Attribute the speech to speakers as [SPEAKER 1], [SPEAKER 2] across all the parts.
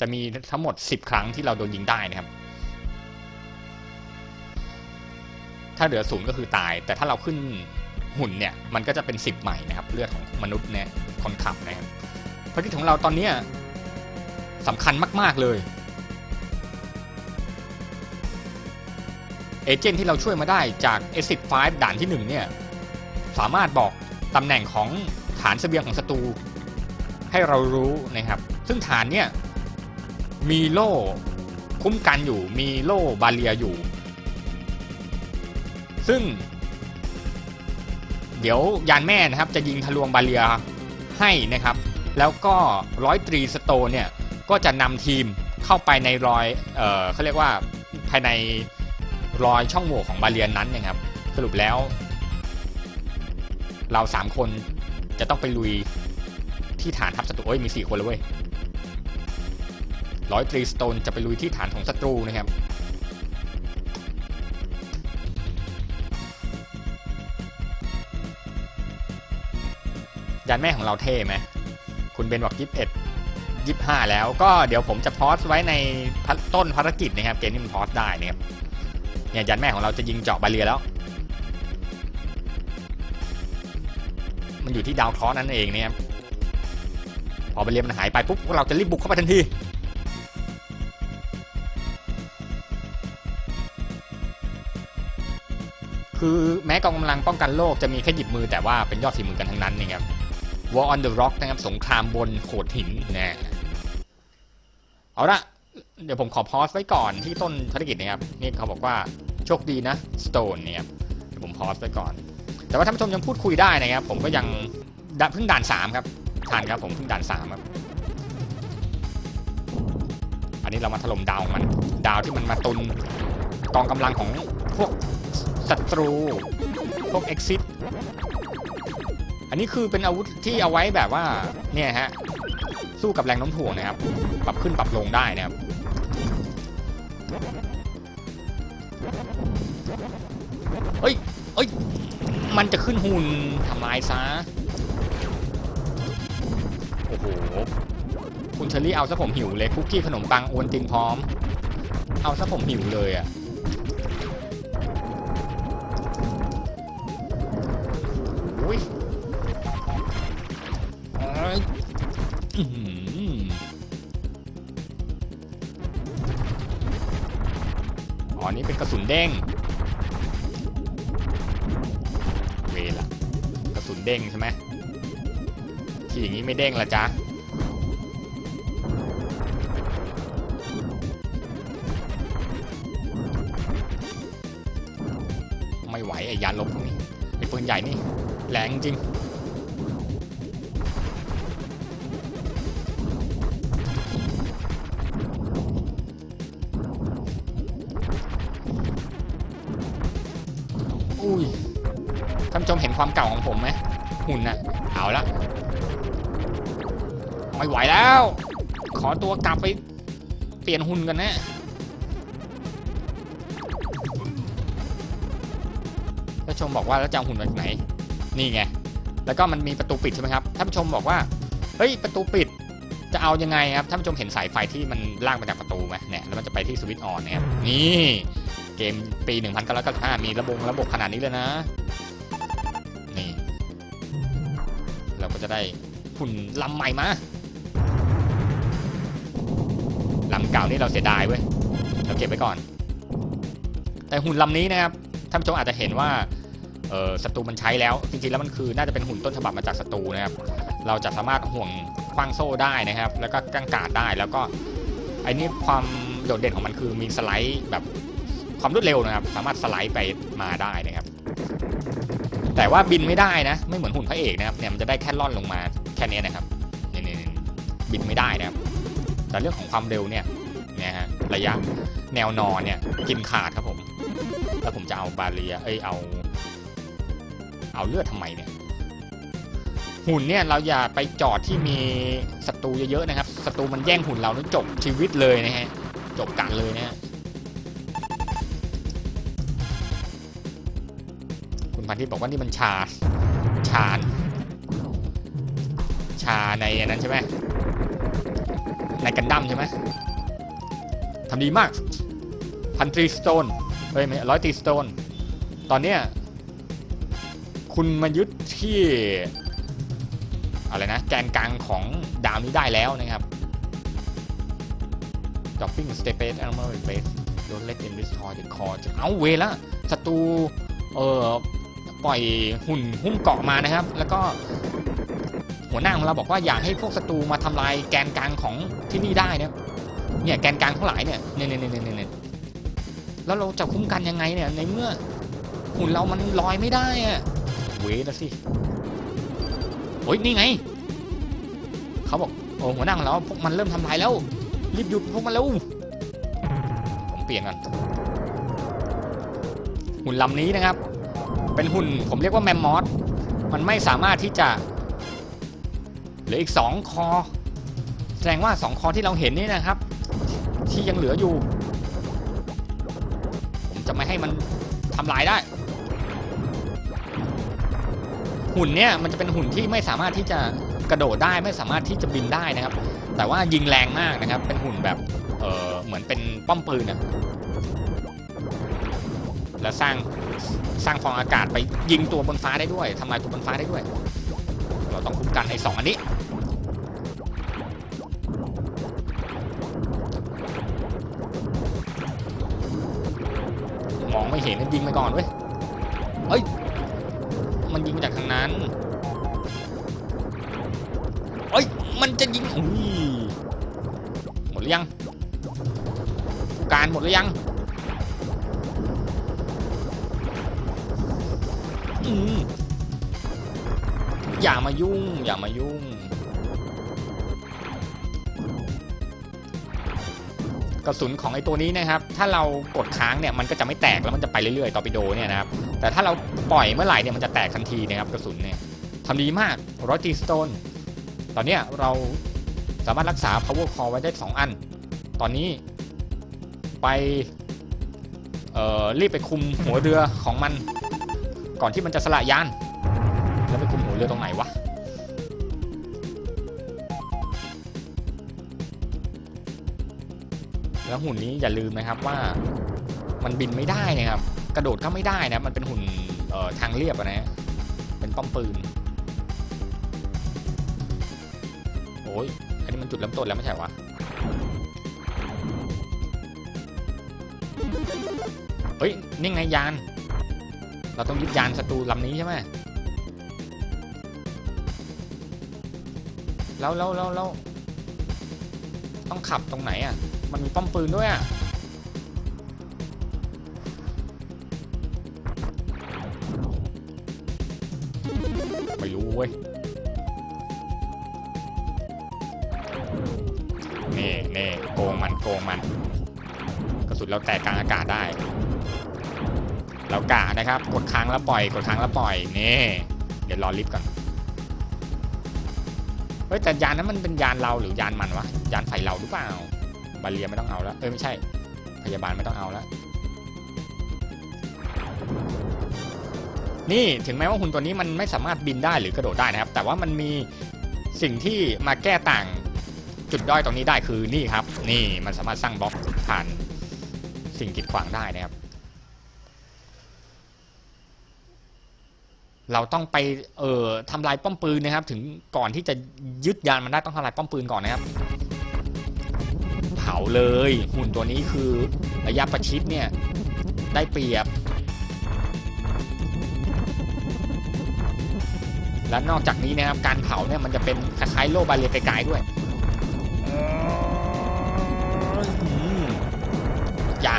[SPEAKER 1] จะมีทั้งหมด 10 ครั้งที่เราโดนยิงได้นะครับ ถ้าเหลือศูนย์ก็คือตาย แต่ถ้าเราขึ้นหุ่นเนี่ย มันก็จะเป็น 10 ใหม่นะครับ เลือดของมนุษย์เนี่ยคนขับนะครับภารกิจของเราตอนเนี้สำคัญมาก ๆ เลย เอเจนต์ที่เราช่วยมาได้จาก S15 ด่านที่ 1 เนี่ย สามารถบอกตำแหน่งของฐานเสบียงของศัตรูให้เรารู้นะครับ ซึ่งฐานเนี่ย มีโล่คุ้มกันอยู่ มีโล่บาเรียอยู่ ซึ่ง เดี๋ยวยานแม่นะครับจะยิงทะลวงบาเรียให้นะครับ แล้วก็ร้อยตรีสโตเนี่ยก็จะนำทีมเข้าไปในรอยเออเขาเรียกว่าภายในรอยช่องโหว่ของบาเรียนนั้นนะครับ สรุปแล้ว เราสามคนจะต้องไปลุยที่ฐานทัพศัตรูเอ้ยมีสี่คนเลยเว้ย ร้อยตรีสโตนจะไปลุยที่ฐานของศัตรูนะครับยานแม่ของเราเท่ไหมคุณเบนบอกยี่สิบเอ็ดยี่ห้าแล้วก็เดี๋ยวผมจะพอสไว้ในต้นภารกิจนะครับ เกมนี้มันพอสได้นะครับเนี่ยยานแม่ของเราจะยิงเจาะบาเรียแล้ว มันอยู่ที่ดาวคราะห์นั่นเองนะครับพอบาเรียมันหายไปปุ๊บพวกเราจะรีบบุกเข้าไปทันที คือแม้กองกำลังป้องกันโลกจะมีแค่หยิบมือแต่ว่าเป็นยอดฝีมือกันทั้งนั้นนะครับ War on the Rock นะครับสงครามบนโขดหินนะเอาละเดี๋ยวผมขอพอสไว้ก่อนที่ต้นภารกิจนะครับนี่เขาบอกว่าโชคดีนะ Stone เนี่ยครับเดี๋ยวผมพอสไว้ก่อน แต่ว่าท่านผู้ชมยังพูดคุยได้นะครับ ผมก็ยังเพิ่งด่าน 3 ครับทันครับผมเพิ่งด่าน 3 ครับ อันนี้เรามาถล่มดาวมันดาวที่มันมาตุนกองกำลังของพวก ศัตรู พวก Exit อันนี้คือเป็นอาวุธที่เอาไว้แบบว่า เนี่ยฮะ สู้กับแรงน้มถ่วงนะครับ ปรับขึ้นปรับลงได้นะครับ เอ้ย เอ้ย มันจะขึ้นหุ่นทำลายซะ โอ้โห คุณเชอรี่เอาซะผมหิวเลย คุกกี้ขนมปังโอนตินพร้อม เอาซะผมหิวเลยอะ่ะ อ้ยเอ้ยอื้อหืออ๋อนี่เป็นกระสุนเด้ง เวละกระสุนเด้งใช่ไหมที่อย่างนี้ไม่เด้งละจ๊ะไม่ไหวไอ้ยานลบพวกนี้ไอ้ปืนใหญ่นี่ แรงจริง อุ้ย ท่านผู้ชมเห็นความเก่าของผมไหม หุ่นน่ะเอาละ ไม่ไหวแล้ว ขอตัวกลับไปเปลี่ยนหุ่นกันนะท่านชมบอกว่าแล้วจะเอาหุ่นมาจากไหน นี่ไง แล้วก็มันมีประตูปิดใช่ไหมครับ ท่านผู้ชมบอกว่า เฮ้ย ประตูปิด จะเอายังไงครับ ท่านผู้ชมเห็นสายไฟที่มันลากมาจากประตูไหมเนี่ย แล้วมันจะไปที่สวิตช์ออนนะครับ นี่ เกมปี 1995 มีระบบระบบขนาดนี้เลยนะ นี่ เราก็จะได้หุ่นลำใหม่มาลำเก่านี่เราเสียดายเว้ย เราเก็บไว้ก่อน แต่หุ่นลำนี้นะครับ ท่านผู้ชมอาจจะเห็นว่า เออศัตรูมันใช้แล้ว จริงๆแล้วมันคือน่าจะเป็นหุ่นต้นฉบับมาจากศัตรูนะครับ เราจะสามารถห่วงคว้างโซ่ได้นะครับ แล้วก็กั้งกาดได้แล้วก็ไอ้นี่ความโดดเด่นของมันคือมีสไลด์แบบความรวดเร็วนะครับ สามารถสไลด์ไปมาได้นะครับ แต่ว่าบินไม่ได้นะ ไม่เหมือนหุ่นพระเอกนะครับเนี่ยมันจะได้แค่ล่อนลงมาแค่นี้นะครับนี่นี่บินไม่ได้นะครับ แต่เรื่องของความเร็วเนี่ยเนี่ยฮะระยะแนวนอนเนี่ยกินขาดครับผม แล้วผมจะเอาบาเรียเอ้ยเอา เอาเลือดทำไมเนี่ยหุ่นเนี่ยเราอย่าไปจอดที่มีศัตรูเยอะๆนะครับศัตรูมันแย่งหุ่นเรานี่จบชีวิตเลยนะฮะจบกันเลยนะฮะคุณพันธิตบอกว่านี่มันชาชาชาในอันนั้นใช่ไหมในกันดั้มใช่ไหมทำดีมากพันตรีสโตนเฮ้ยไม่ร้อยตรีสโตนตอนเนี้ย คุณมายึดที่อะไรนะแกนกลางของดาวนี้ได้แล้วนะครับ dropping space armor base don't let them destroy the core เอาเวละศัตรูเอ่อปล่อยหุ่นหุ้มเกาะมานะครับ แล้วก็หัวหน้าของเราบอกว่าอย่าให้พวกศัตรูมาทำลายแกนกลางของที่นี่ได้นะเนี่ยแกนกลางทั้งหลายเนี่ยเนี่ยเนี่ยเนี่ยเนี่ยแล้วเราจะคุ้มกันยังไงเนี่ยในเมื่อหุ่นเรามันลอยไม่ได้อะ เวละสิโอ้ยนี่ไง เขาบอกโอ้หัวหน้าของเราพวกมันเริ่มทำลายแล้ว รีบหยุดพวกมันเร็วผมเปลี่ยนกัน หุ่นลำนี้นะครับ เป็นหุ่นผมเรียกว่าแมมมอส มันไม่สามารถที่จะเหลืออีกสองคอ แสดงว่าสองคอที่เราเห็นนี่นะครับ ที่ยังเหลืออยู่ ผมจะไม่ให้มันทำลายได้ หุ่นเนี่ยมันจะเป็นหุ่นที่ไม่สามารถที่จะกระโดดได้ไม่สามารถที่จะบินได้นะครับ แต่ว่ายิงแรงมากนะครับ เป็นหุ่นแบบเออเหมือนเป็นป้อมปืนนะแล้วสร้างสร้างฟองอากาศไปยิงตัวบนฟ้าได้ด้วยทำลายตัวบนฟ้าได้ด้วย เราต้องคุ้มกันไอ้สองอันนี้มองไม่เห็นยิงไปก่อนเว้ยเอ้ยมันยิงมาจาก นั้นเอ้ยมันจะยิงอุ้ยหมดหรือยัง การหมดหรือยังอย่ามายุ่ง อย่ามายุ่ง กระสุนของไอ้ตัวนี้นะครับ ถ้าเรากดค้างเนี่ยมันก็จะไม่แตกแล้วมันจะไปเรื่อยๆตอร์ปิโดเนี่ยนะครับ แต่ถ้าเราปล่อยเมื่อไหร่เนี่ยมันจะแตกทันทีนะครับกระสุนเนี่ยทำดีมากรอตีสโตนตอนเนี้ยเราสามารถรักษา power core ไว้ได้ 2 อัน ตอนนี้ไปเอ่อรีบไปคุมหัวเรือของมัน ก่อนที่มันจะสละยาน แล้วไปคุมหัวเรือตรงไหนวะ แล้วหุ่นนี้อย่าลืมนะครับว่ามันบินไม่ได้นะครับ กระโดดก็ไม่ได้นะ มันเป็นหุ่นทางเรียบอะนะเป็นป้อมปืนโอ้ยอันนี้มันจุดเริ่มต้นแล้วไม่ใช่วะเฮ้ยนี่ไงยาน เราต้องยึดยานศัตรูลำนี้ใช่ไหมแล้วแล้วแล้วแล้วต้องขับตรงไหนอะ มันมีป้อมปืนด้วยอะไม่รู้เว้ยนี่นี่โกงมันโกงมัน กระสุนเราแตกกลางอากาศได้ เรากะนะครับ กดค้างแล้วปล่อย กดค้างแล้วปล่อยนี่เดี๋ยวรอลิฟต์ก่อนเฮ้ยแต่ยานนั้นมันเป็นยานเราหรือยานมันวะยานใส่เราหรือเปล่า บาเลียไม่ต้องเอาแล้ว เอ้ยไม่ใช่ พยาบาลไม่ต้องเอาแล้ว นี่ถึงแม้ว่าหุ่นตัวนี้มันไม่สามารถบินได้หรือกระโดดได้นะครับ แต่ว่ามันมีสิ่งที่มาแก้ต่างจุดด้อยตรงนี้ได้คือนี่ครับ นี่มันสามารถสร้างบล็อกผ่านสิ่งกีดขวางได้นะครับ เราต้องไปเอ่อทำลายป้อมปืนนะครับ ถึงก่อนที่จะยึดยานมันได้ต้องทำลายป้อมปืนก่อนนะครับาเลย หุ่นตัวนี้คือระยะประชิดเนี่ย ได้เปรียบ และนอกจากนี้นะครับการเผาเนี่ยมันจะเป็นคล้ายๆโลบาเรียไกลด้วยอืมอย่า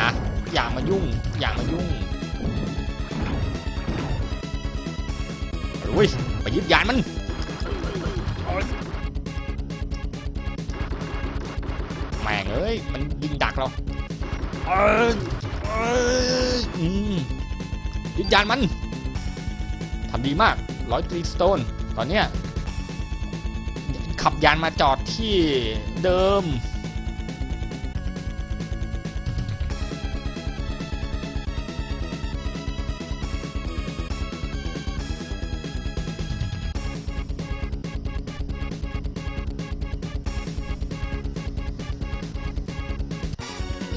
[SPEAKER 1] อย่ามายุ่ง อย่ามายุ่งอุ้ยไปยึดยานมัน ม่งเอ้ย มันยิงดักเราเอยเอยอืมยึดยานมันทำดีมากร้อยตรีสโตน ตอนเนี้ยขับยานมาจอดที่เดิม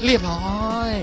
[SPEAKER 1] เรียบร้อยว้าย